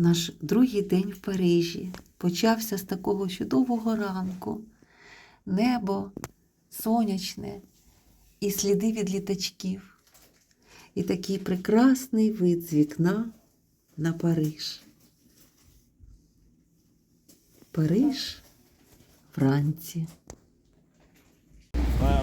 Наш другий день в Парижі почався з такого чудового ранку. Небо сонячне і сліди від літачків. І такий прекрасний вид з вікна на Париж. Париж вранці. Е,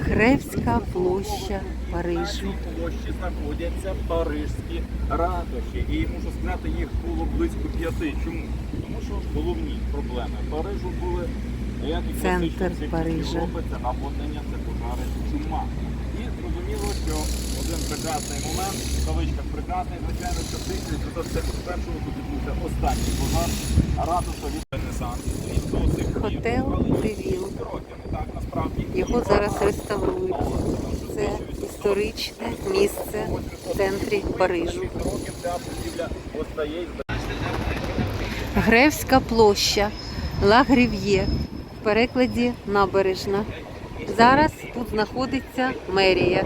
Гревська площа Парижу. цій площі знаходяться парижські ратуші. І мушу сказати, їх було близько п'яти. Чому? Тому що головні проблеми Парижу були як і Центр Парижа. Європи, це наводнення, це пожари, чума. І зрозуміло, що один прекрасний момент, в кавичках прекрасний, звичайно, що в 1951-му тут відбувся останній пожар, ратуша від Ренесанс. І до сих пір Хотел палить Девіл. Його зараз реставрують. Історичне місце в центрі Парижу. Гревська площа Ла Грів'є в перекладі набережна. Зараз тут знаходиться мерія.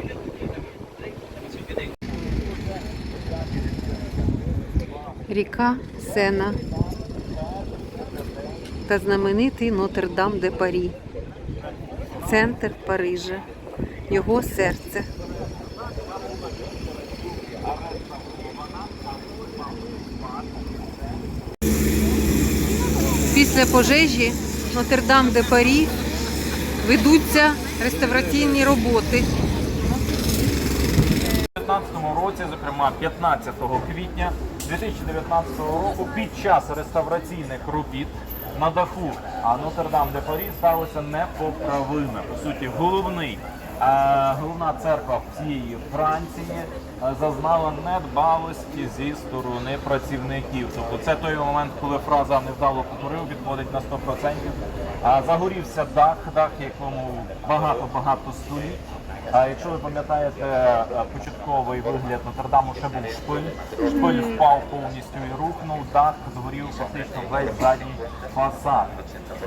Ріка Сена та знаменитий Нотр-Дам де Парі. Центр Парижа. Його серце. Після пожежі Нотр-Дам де Парі ведуться реставраційні роботи. У 2019 році, зокрема 15 квітня 2019 року, під час реставраційних робіт на даху Нотр-Дам де Парі сталося непоправиме. По суті, головний. е, Головна церква всієї Франції е, зазнала недбалості зі сторони працівників. Тобто це той момент, коли фраза невдало покурив, відводить на 100%. А загорівся дах, дах, якому багато-багато століть. А якщо ви пам'ятаєте е, початковий вигляд Нотр-Даму, ще був шпиль. Шпиль впав повністю і рухнув, дах згорів фактично весь задній фасад.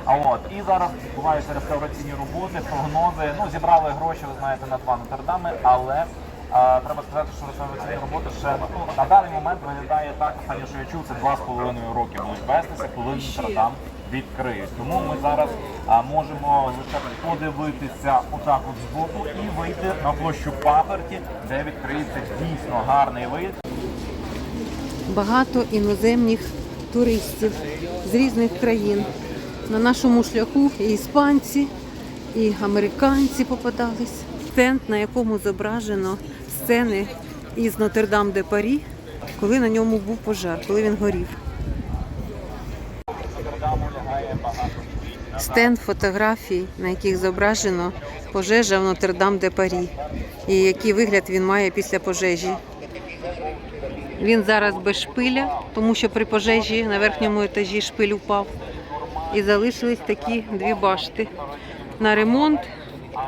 А от і зараз відбуваються реставраційні роботи, прогнози. Ну зібрали гроші, ви знаєте, на два Нотр-Дами, але а, треба сказати, що реставраційні роботи ще ну, на даний момент виглядає так, останнє, що я чув, це два з половиною роки будуть вестися, коли Нотр-Дам відкриють. Тому ми зараз а, можемо лише подивитися отак от збоку і вийти на площу Паперті, де відкриється дійсно гарний вид. Багато іноземних туристів з різних країн. На нашому шляху і іспанці, і американці попадались. Стенд, на якому зображено сцени із Нотр-Дам де Парі, коли на ньому був пожар, коли він горів. Нотр-Даму лягає багато Стенд фотографій, на яких зображено пожежа в Нотр-Дам де Парі. І який вигляд він має після пожежі. Він зараз без шпиля, тому що при пожежі на верхньому етажі шпиль упав. І залишились такі дві башти. На ремонт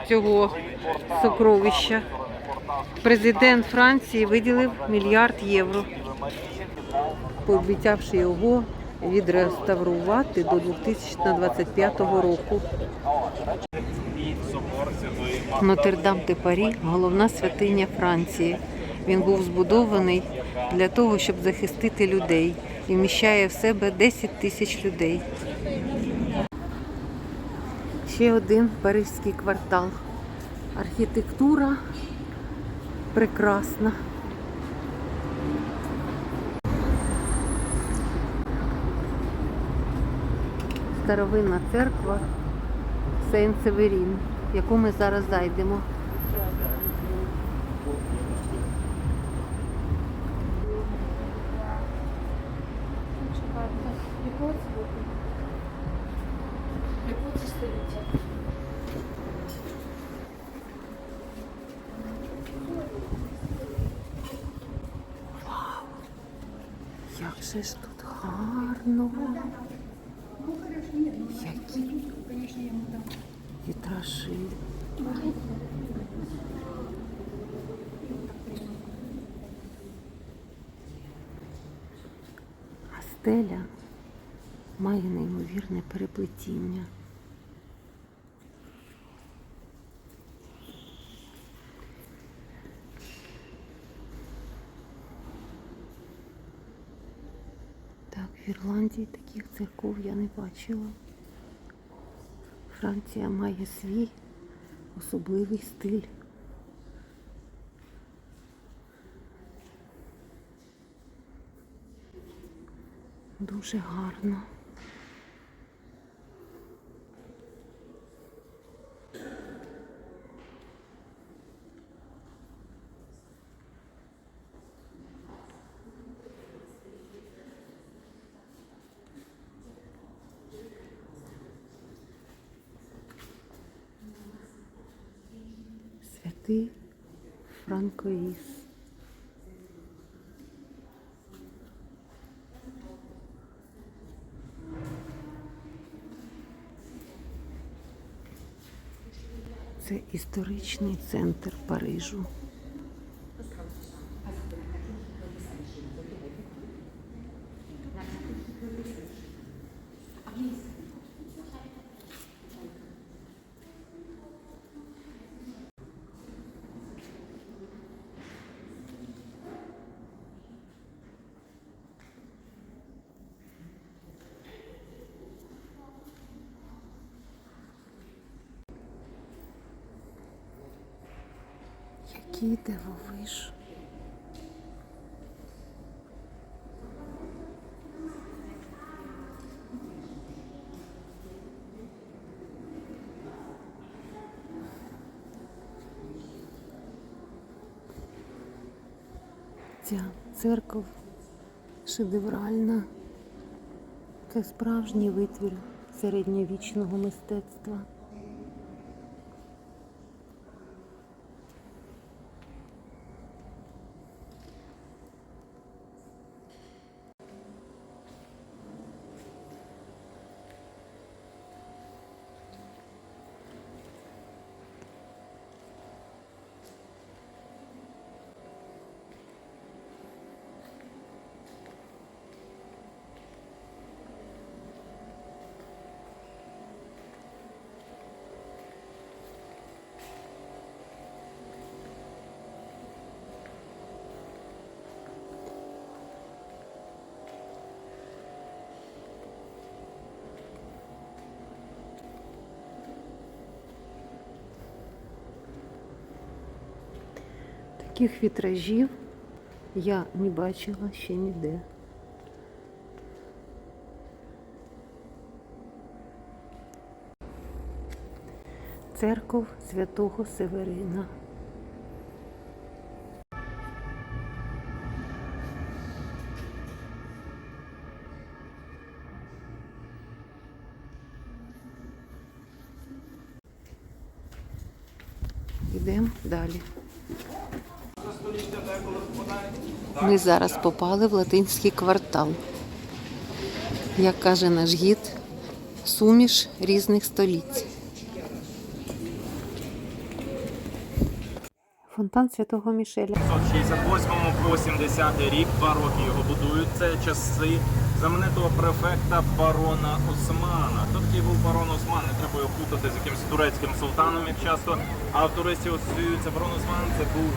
цього сокровища президент Франції виділив мільярд євро, пообіцявши його відреставрувати до 2025 року. Нотр-Дам де Парі головна святиня Франції. Він був збудований для того, щоб захистити людей і вміщає в себе 10 тисяч людей. Ще один паризький квартал. Архітектура прекрасна. Старовинна церква Сейн-Северін, в яку ми зараз зайдемо. Як же ж тут гарно. Які вітражі. А стеля має неймовірне переплетіння. В Ірландії таких церков я не бачила. Франція має свій особливий стиль. Дуже гарно. Святий Франкоїс. Це історичний центр Парижу. Який дивовиж. Ця церква шедевральна. Це справжній витвір середньовічного мистецтва. Таких вітражів я не бачила ще ніде. Церков святого Северина. Йдемо далі. Ми зараз попали в латинський квартал. Як каже наш гід, суміш різних століть. Фонтан Святого Мішеля. 1968 по 70 рік, два роки його будують. Це часи знаменитого префекта барона Османа. Хто такий був барон Осман? Не треба його путати з якимось турецьким султаном, як часто. А в туристів асоціюється барон Осман. Це був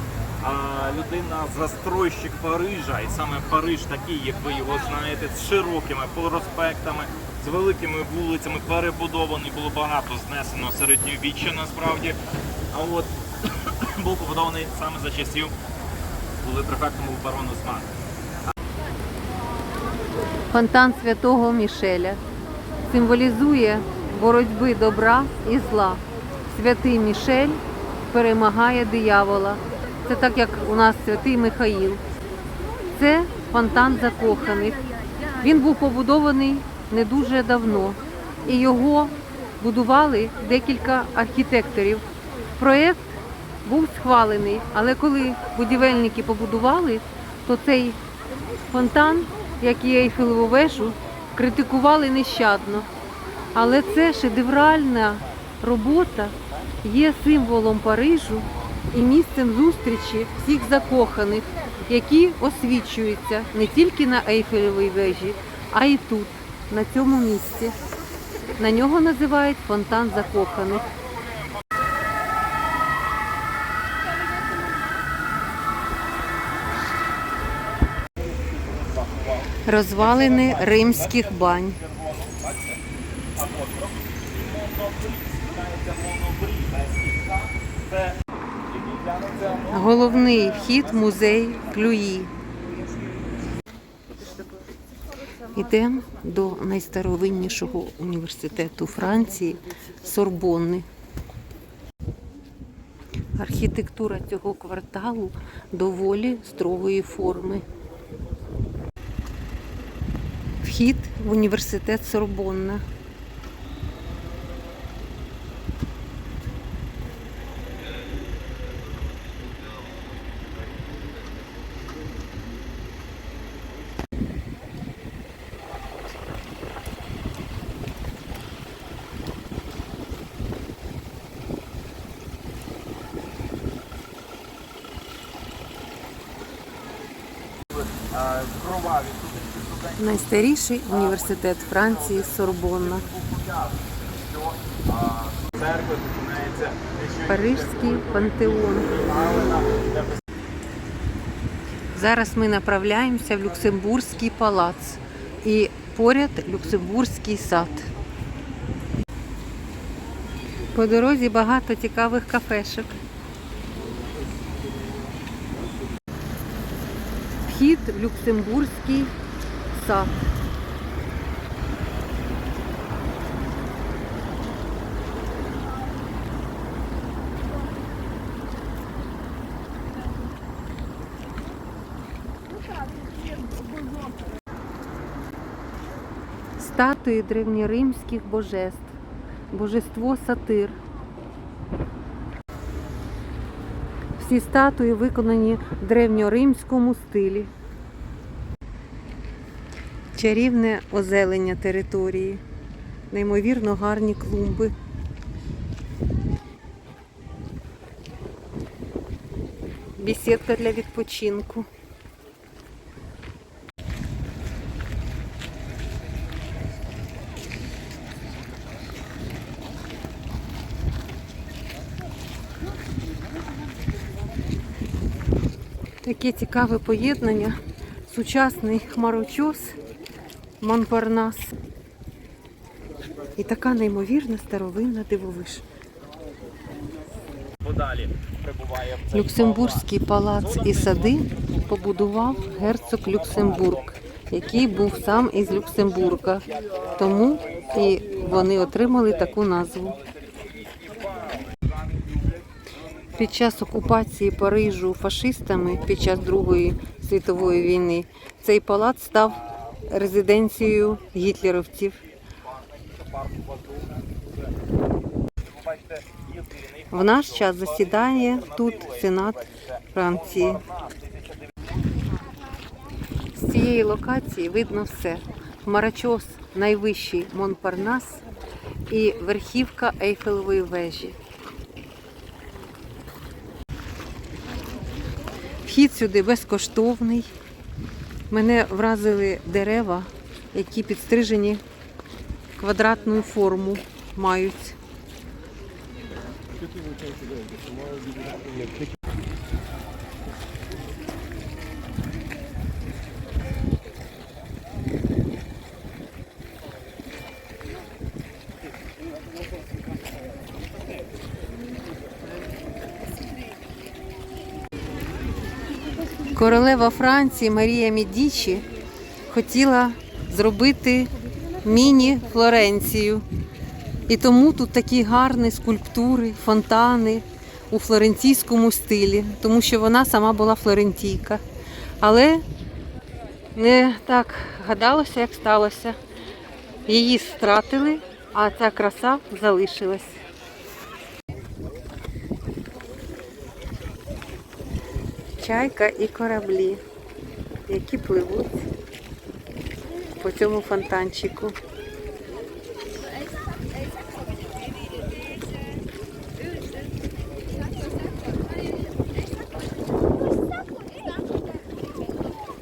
людина застройщик Парижа, і саме Париж такий, як ви його знаєте, з широкими проспектами, з великими вулицями, перебудований, було багато знесено середньовіччя насправді. А от був побудований саме за часів, коли префектом був барон Осман. Фонтан Святого Мішеля символізує боротьби добра і зла. Святий Мішель перемагає диявола. Це так, як у нас святий Михаїл. Це фонтан закоханих. Він був побудований не дуже давно. І його будували декілька архітекторів. Проєкт був схвалений, але коли будівельники побудували, то цей фонтан, як і Ейфелеву вежу, критикували нещадно. Але це шедевральна робота є символом Парижу і місцем зустрічі всіх закоханих, які освічуються не тільки на Ейфелевій вежі, а й тут, на цьому місці. На нього називають фонтан закоханих. Розвалини римських бань. Головний вхід музей Клюї. Йдемо до найстаровиннішого університету Франції Сорбонни. Архітектура цього кварталу доволі строгої форми. Вхід в університет Сорбонна. Найстаріший університет Франції Сорбонна. Парижський пантеон. Зараз ми направляємося в Люксембурзький палац і поряд Люксембурзький сад. По дорозі багато цікавих кафешок. Вхід в Люксембурзький сад. Статуї древньоримських божеств. Божество сатир. Всі статуї виконані в древньоримському стилі. Чарівне озелення території. Неймовірно гарні клумби. Бесідка для відпочинку. Таке цікаве поєднання. Сучасний хмарочос Монпарнас. І така неймовірна старовинна дивовиж. Люксембурзький палац і сади побудував герцог Люксембург, який був сам із Люксембурга. Тому і вони отримали таку назву. Під час окупації Парижу фашистами під час Другої світової війни цей палац став резиденцією гітлерівців. В наш час засідає тут Сенат Франції. З цієї локації видно все. Хмарочос найвищий Монпарнас і верхівка Ейфелевої вежі. Вхід сюди безкоштовний. Мене вразили дерева, які підстрижені квадратну форму мають. Королева Франції Марія Медічі хотіла зробити міні-Флоренцію. І тому тут такі гарні скульптури, фонтани у флорентійському стилі, тому що вона сама була флорентійка. Але не так гадалося, як сталося. Її стратили, а ця краса залишилась. Чайка і кораблі, які пливуть по цьому фонтанчику.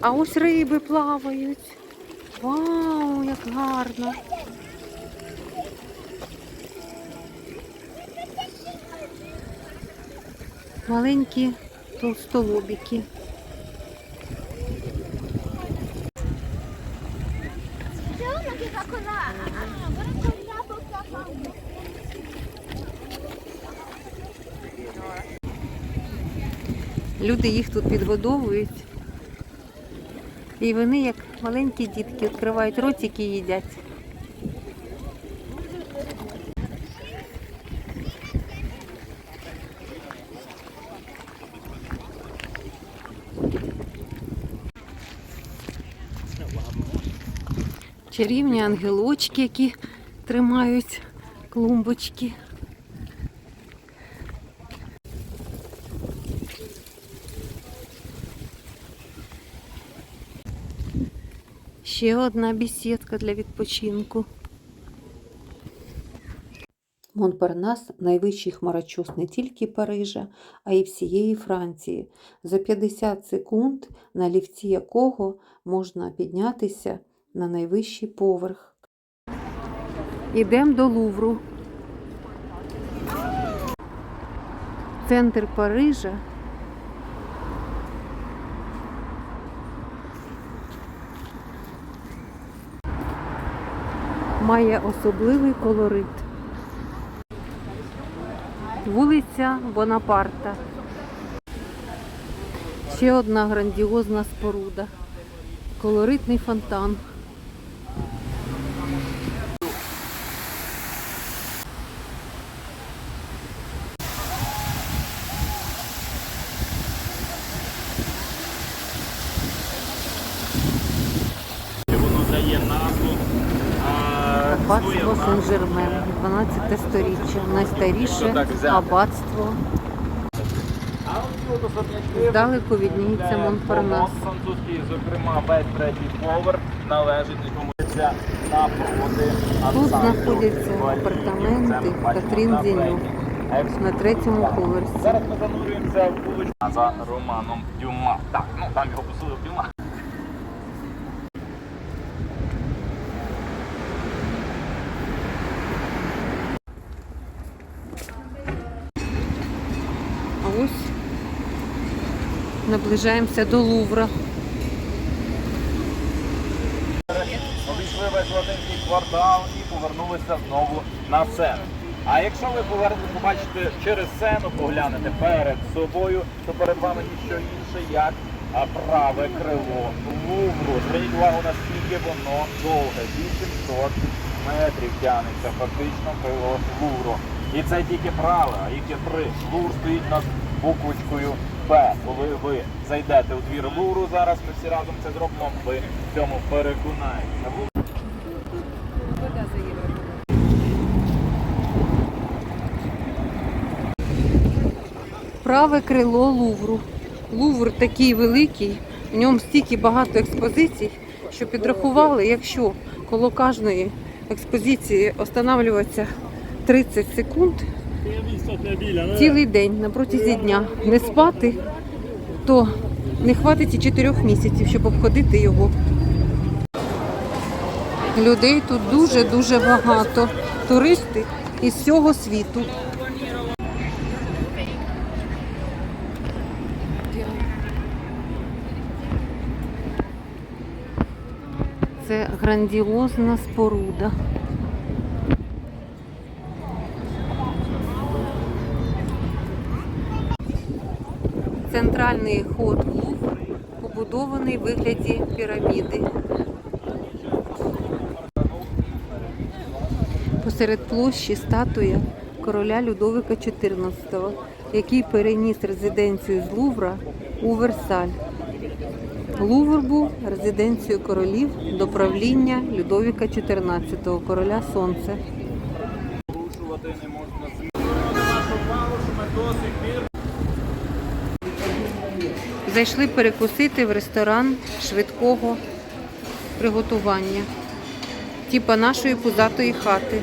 А ось риби плавають. Вау, як гарно! Маленькі толстолобіки. Люди їх тут підгодовують. І вони, як маленькі дітки, відкривають ротики і їдять. Чарівні ангелочки, які тримають клумбочки. Ще одна бесідка для відпочинку. Монпарнас найвищий хмарочос не тільки Парижа, а й всієї Франції, за 50 секунд на ліфті якого можна піднятися на найвищий поверх. Ідемо до Лувру. Центр Парижа. Має особливий колорит. Вулиця Бонапарта. Ще одна грандіозна споруда. Колоритний фонтан. Дає назву. Аббатство. Сен-Жермен, 12 сторіччя. Найстаріше аббатство. Здалеку відніється Монпарнас. Французький, зокрема, весь третій поверх належить напроти. Тут знаходяться апартаменти Катрін третій на третьому поверсі. Зараз ми занурюємося в вуличку за Романом Дюма. Так, ну там його посудив Дюма. А ось наближаємося до Лувра. Обійшли весь латинський квартал і повернулися знову на сцену. А якщо ви повернете, побачите через сцену, поглянете перед собою, то перед вами ніщо інше, як праве крило Лувру. Зверніть увагу, наскільки воно довге, 800 метрів тягнеться фактично крило Лувру. І це тільки праве, а їх є три. Лувр стоїть над буквочкою П. Коли ви зайдете у двір Лувру, зараз ми всі разом це зробимо, ви в цьому переконаєтеся. Праве крило Лувру. Лувр такий великий, в ньому стільки багато експозицій, що підрахували, якщо коло кожної експозиції останавливатися 30 секунд, цілий день на протязі дня не спати, то не хватить і 4 місяців, щоб обходити його. Людей тут дуже-дуже багато. Туристи із всього світу. Це грандіозна споруда. Центральний ход в Лувр побудований в вигляді піраміди. Посеред площі статуя короля Людовика XIV, який переніс резиденцію з Лувра у Версаль. Лувр був резиденцією королів до правління Людовіка XIV, короля Сонця. Порушувати не можна світ. Нашу увагу, що ми до сих пір Зайшли перекусити в ресторан швидкого приготування, типа нашої пузатої хати.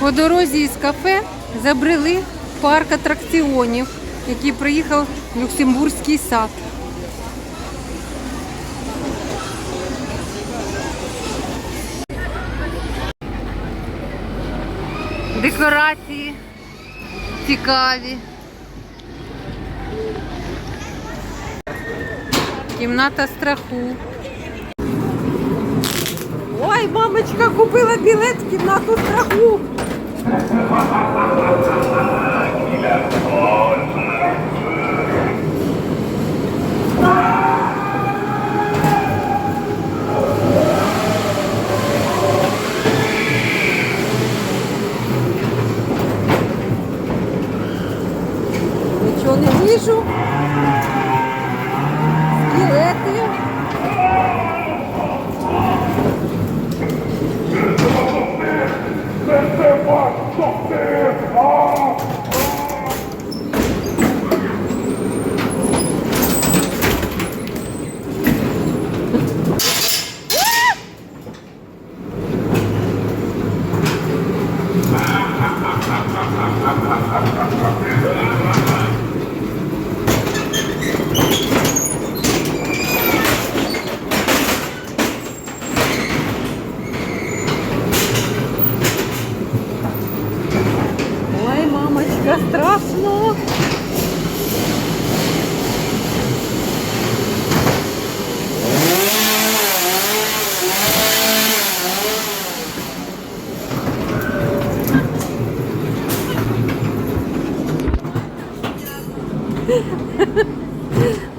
По дорозі із кафе забрели парк атракціонів, який приїхав в Люксембурзький сад. Декорації цікаві. Кімната страху. Ой, мамочка купила білет в кімнату страху. Мамочка, страшно.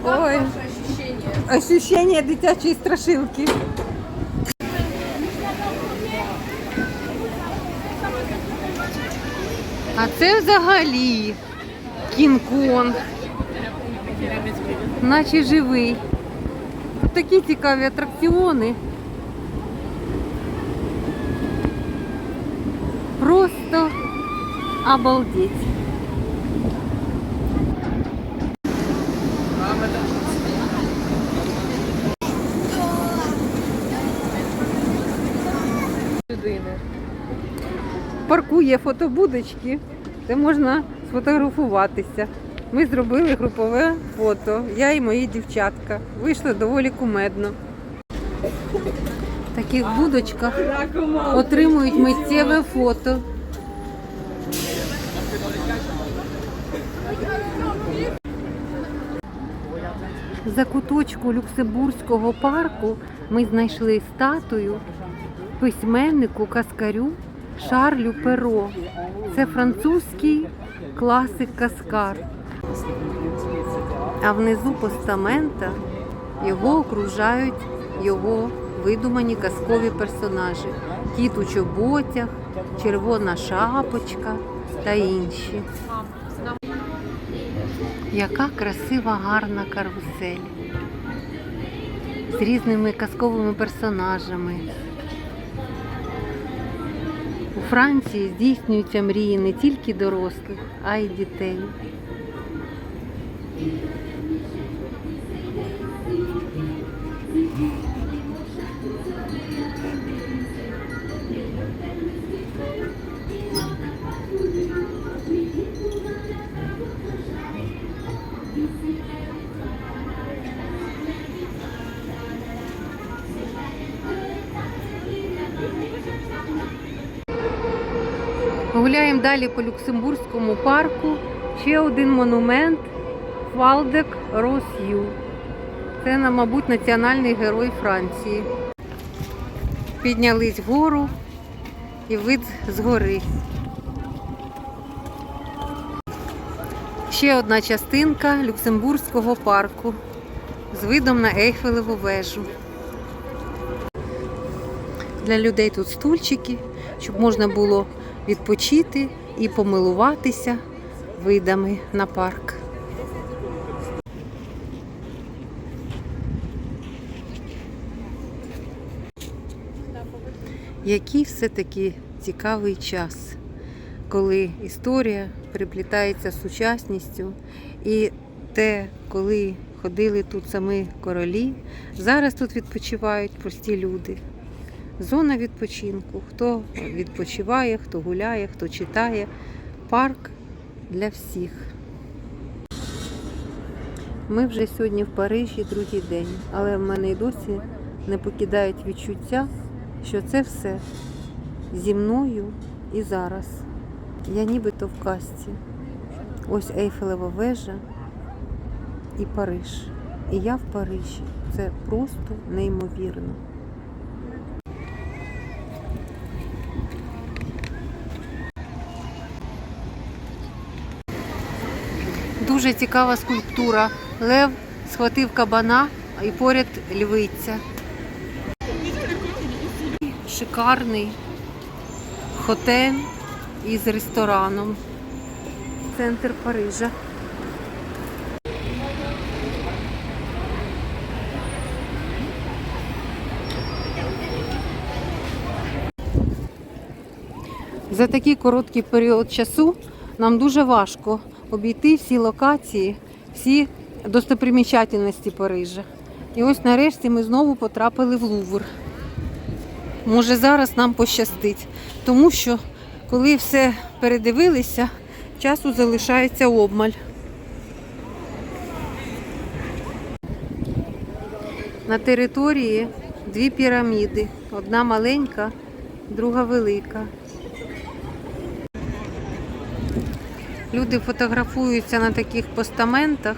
Ой, ощущение дитячої страшилки. Це взагалі Кінг-Конг. Наче живий. Такі цікаві атракціони. Просто обалдеть. паркує фотобудочки, де можна сфотографуватися. Ми зробили групове фото, я і мої дівчатка. Вийшло доволі кумедно. В таких будочках отримують миттєве фото. За куточку Люксембурзького парку ми знайшли статую письменнику каскарю Шарлю Перо. Це французький класик каскар. А внизу постамента його окружають його видумані казкові персонажі. Кіт у чоботях, червона шапочка та інші. Яка красива гарна карусель з різними казковими персонажами. У Франції здійснюються мрії не тільки дорослих, а й дітей. Далі по Люксембурзькому парку. Ще один монумент Фалдек Рос'ю. Це, мабуть, національний герой Франції. Піднялись вгору і вид згори. Ще одна частинка Люксембурзького парку з видом на Ейфелеву вежу. Для людей тут стульчики, щоб можна було відпочити і помилуватися видами на парк. Який все-таки цікавий час, коли історія приплітається з сучасністю, і те, коли ходили тут самі королі, зараз тут відпочивають прості люди. Зона відпочинку. Хто відпочиває, хто гуляє, хто читає. Парк для всіх. Ми вже сьогодні в Парижі другий день, але в мене й досі не покидають відчуття, що це все зі мною і зараз. Я нібито в касті. Ось Ейфелева вежа і Париж. І я в Парижі. Це просто неймовірно. Дуже цікава скульптура. Лев схватив кабана і поряд львиця. Шикарний хотель із рестораном. Центр Парижа. За такий короткий період часу нам дуже важко обійти всі локації, всі достопримічательності Парижа. І ось нарешті ми знову потрапили в Лувр. Може зараз нам пощастить, тому що коли все передивилися, часу залишається обмаль. На території дві піраміди. Одна маленька, друга велика. Люди фотографуються на таких постаментах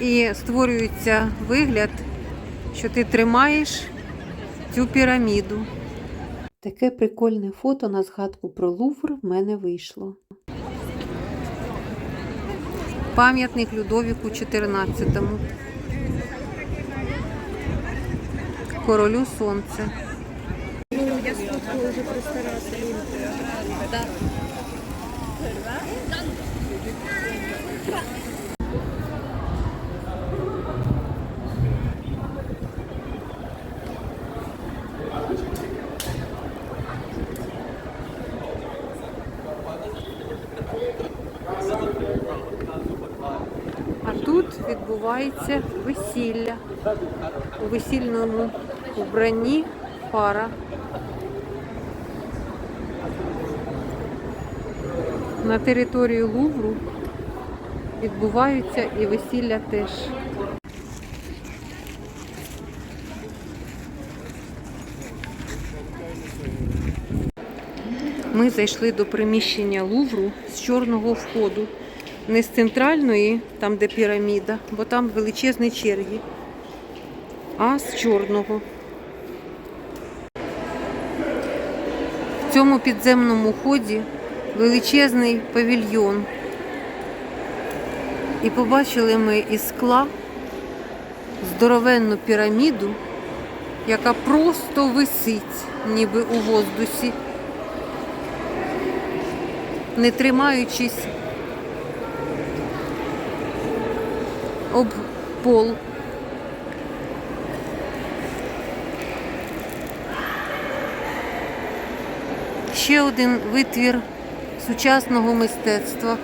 і створюється вигляд, що ти тримаєш цю піраміду. Таке прикольне фото на згадку про Лувр в мене вийшло. Пам'ятник Людовіку 14. Королю Сонце. А тут відбувається весілля. У весільному вбранні пара. На території Лувру відбуваються і весілля теж. Ми зайшли до приміщення Лувру з чорного входу. Не з центральної, там де піраміда, бо там величезні черги, а з чорного. В цьому підземному ході величезний павільйон. І побачили ми із скла здоровенну піраміду, яка просто висить, ніби у воздусі, не тримаючись об пол. Ще один витвір сучасного мистецтва.